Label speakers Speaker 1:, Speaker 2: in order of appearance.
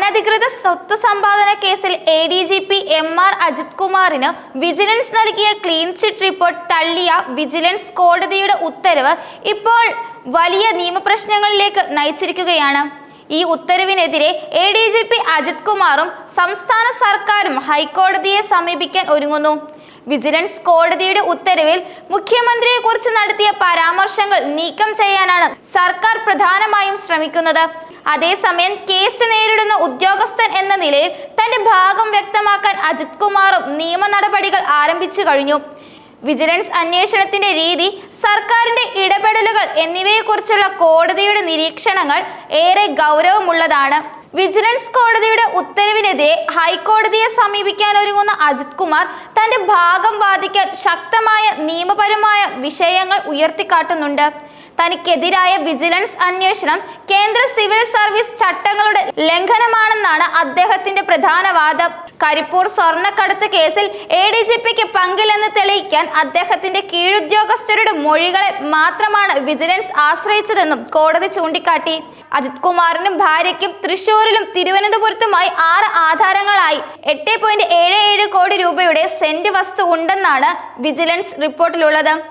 Speaker 1: അനധികൃത സ്വത്ത് സമ്പാദന കേസിൽ A D G P M R Ajith കുമാറിന് വിജിലൻസ് നൽകിയ ക്ലീൻ ചിറ്റ് റിപ്പോർട്ട് തള്ളിയ വിജിലൻസ് കോടതിയുടെ ഉത്തരവ് ഇപ്പോൾ വലിയ നിയമപ്രശ്നങ്ങളിലേക്ക് നയിച്ചിരിക്കുകയാണ്. ഈ ഉത്തരവിനെതിരെ A D G P Ajith കുമാറും സംസ്ഥാന സർക്കാരും ഹൈക്കോടതിയെ സമീപിക്കാൻ ഒരുങ്ങുന്നു. വിജിലൻസ് കോടതിയുടെ ഉത്തരവിൽ മുഖ്യമന്ത്രിയെക്കുറിച്ച് നടത്തിയ പരാമർശങ്ങൾ നീക്കം ചെയ്യാനാണ് സർക്കാർ പ്രധാനമായും ശ്രമിക്കുന്നത്. അതേസമയം കേസ് നേരിടുന്ന ഉദ്യോഗസ്ഥൻ എന്ന നിലയിൽ തന്റെ ഭാഗം വ്യക്തമാക്കാൻ അജിത് കുമാറും നിയമ നടപടികൾ ആരംഭിച്ചു കഴിഞ്ഞു. വിജിലൻസ് അന്വേഷണത്തിന്റെ രീതി സർക്കാരിന്റെ ഇടപെടലുകൾ എന്നിവയെക്കുറിച്ചുള്ള കോടതിയുടെ നിരീക്ഷണങ്ങൾ ഏറെ ഗൗരവമുള്ളതാണ്. വിജിലൻസ് കോടതിയുടെ ഉത്തരവിനെതിരെ ഹൈക്കോടതിയെ സമീപിക്കാൻ ഒരുങ്ങുന്ന അജിത് കുമാർ തന്റെ ഭാഗം വാദിക്കാൻ ശക്തമായ നിയമപരമായ വിഷയങ്ങൾ ഉയർത്തിക്കാട്ടുന്നുണ്ട്. തനിക്കെതിരായ വിജിലൻസ് അന്വേഷണം കേന്ദ്ര സിവിൽ സർവീസ് ചട്ടങ്ങളുടെ ലംഘനമാണെന്നാണ് അദ്ദേഹത്തിന്റെ പ്രധാന വാദം. കരിപ്പൂർ സ്വർണക്കടത്ത് കേസിൽ എ ഡി ജി പിക്ക് പങ്കില്ലെന്ന് തെളിയിക്കാൻ അദ്ദേഹത്തിന്റെ കീഴുദ്യോഗസ്ഥരുടെ മൊഴികളെ മാത്രമാണ് വിജിലൻസ് ആശ്രയിച്ചതെന്നും കോടതി ചൂണ്ടിക്കാട്ടി. അജിത് കുമാറിനും ഭാര്യയ്ക്കും തൃശൂരിലും തിരുവനന്തപുരത്തുമായി ആറ് ആധാരങ്ങളായി. എട്ട് പോയിന്റ് ഏഴ് ഏഴ് കോടി രൂപയുടെ സെന്റ് വസ്തു ഉണ്ടെന്നാണ് വിജിലൻസ് റിപ്പോർട്ടിലുള്ളത്.